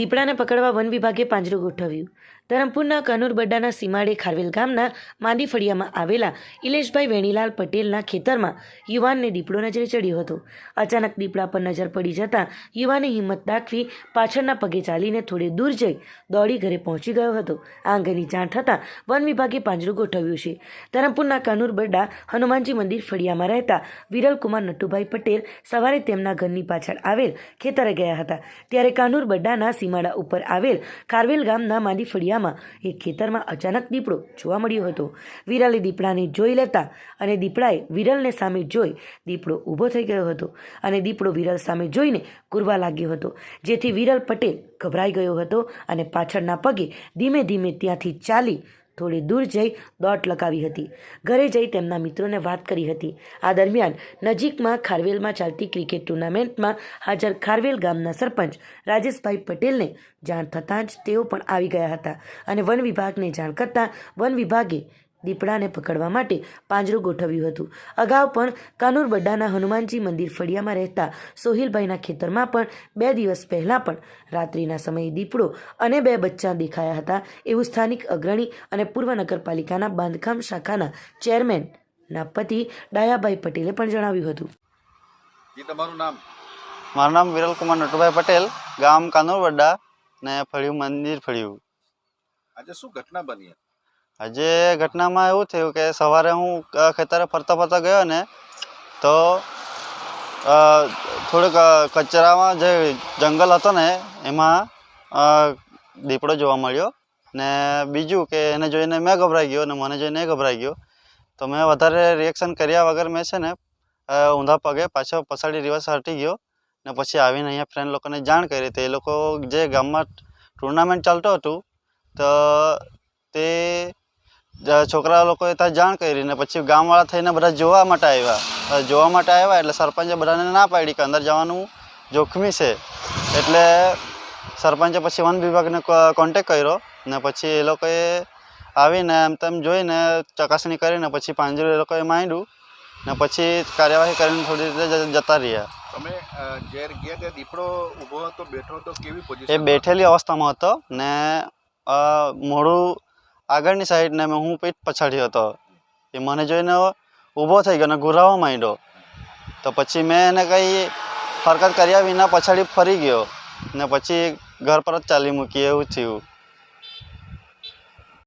દીપડાને પકડવા વન વિભાગે પાંજરું ગોઠવ્યું. ધરમપુરના કનુરબડ્ડાના સીમાડે ખારવેલ ગામના માંદી ફળિયામાં આવેલા ઇલેશભાઈ વેણીલાલ પટેલના ખેતરમાં યુવાનને દીપડો નજરે ચડ્યો હતો. અચાનક દીપડા પર નજર પડી જતાં યુવાને હિંમત દાખવી પાછળના પગે ચાલીને થોડે દૂર જઈ દોડી ઘરે પહોંચી ગયો હતો. આ અંગેની જાણ થતાં વન વિભાગે પાંજરું ગોઠવ્યું છે. ધરમપુરના કનુરબડ્ડા હનુમાનજી મંદિર ફળિયામાં રહેતા વિરલકુમાર નટુભાઈ પટેલ સવારે તેમના ઘરની પાછળ આવેલ ખેતરે ગયા હતા. ત્યારે કાનુરબડ્ડાના સીમાડા ઉપર આવેલ કારવેલ ગામના માંડી ફળિયામાં એક ખેતરમાં અચાનક દીપડો જોવા મળ્યો હતો. વિરલે દીપડાને જોઈ લેતા અને દીપડાએ વિરલને સામે જોઈ દીપડો ઊભો થઈ ગયો હતો અને દીપડો વિરલ સામે જોઈને કૂરવા લાગ્યો હતો, જેથી વિરલ પટેલ ગભરાઈ ગયો હતો અને પાછળના પગે ધીમે ધીમે ત્યાંથી ચાલી થોડી દૂર જઈ દોટ લગાવી હતી. ઘરે જઈ તેમના મિત્રોને વાત કરી હતી. આ દરમિયાન નજીકમાં ખારવેલમાં ચાલતી ક્રિકેટ ટુર્નામેન્ટમાં હાજર ખારવેલ ગામના સરપંચ રાજેશભાઈ પટેલને જાણ થતાં જ તેઓ પણ આવી ગયા હતા અને વન વિભાગને જાણ કરતાં વન વિભાગે દીપડાને પકડવા માટે પાંજરું ગોઠવ્યું હતું. અગાઉ પણ કાનુરબડ્ડાના હનુમાનજી મંદિર ફળિયામાં રહેતા સોહિલભાઈના ખેતરમાં પણ બે દિવસ પહેલાં પણ રાત્રિના સમયે દીપડો અને બે બચ્ચા દેખાયા હતા એવું સ્થાનિક અગ્રણી અને પૂર્વ નગરપાલિકાના બાંધકામ શાખાના ચેરમેનના પતિ ડાયાભાઈ પટેલે પણ જણાવ્યું હતું. જી તમારું નામ? મારું નામ વિરલકુમાર નટુભાઈ પટેલ ગામ કાનુરવડ્ડા ને ફળિયું મંદિર ફળિયું. આજે શું ઘટના બની આજે ઘટનામાં એવું થયું કે સવારે હું ખેતરે ફરતા ફરતા ગયો ને, તો થોડુંક કચરામાં જે જંગલ હતો ને, એમાં દીપડો જોવા મળ્યો ને બીજું કે એને જોઈને મેં ગભરાઈ ગયો ને મને જોઈને ગભરાઈ ગયો. તો મેં વધારે રિએક્શન કર્યા વગર મેં છે ને ઊંધા પગે પાછો પછાડી રિવર્સ હટી ગયો ને પછી આવીને અહીંયા ફ્રેન્ડ લોકોને જાણ કરી તો એ લોકો જે ગામમાં ટુર્નામેન્ટ ચાલતો હતું, તો તે છોકરા લોકોએ ત્યાં જાણ કરી ને પછી ગામવાળા થઈને બધા જોવા માટે આવ્યા. જોવા માટે આવ્યા એટલે સરપંચે બધાને ના પાડી કે અંદર જવાનું જોખમી છે. એટલે સરપંચે પછી વન વિભાગને કોન્ટેક કર્યો ને પછી એ લોકોએ આવીને એમ તેમ જોઈને ચકાસણી કરીને પછી પાંજરું એ લોકોએ માંડ્યું ને પછી કાર્યવાહી કરીને થોડી રીતે જતા રહ્યા. તમે જ્યારે ગયા ત્યાં દીપડો ઊભો હતો બેઠો હતો કેવી એ બેઠેલી અવસ્થામાં હતો ને મોડું મોઢું આગળની સાઈડને મેં હું પીઠ પછાડી હતો. એ મને જોઈને ઊભો થઈ ગયો ને ઘૂરાવા માંડ્યો. તો પછી મેં એને કંઈ હરકત કર્યા વિના પછાડી ફરી ગયો. ને પછી ઘર પર જ ચાલી મૂકી, એવું થયું.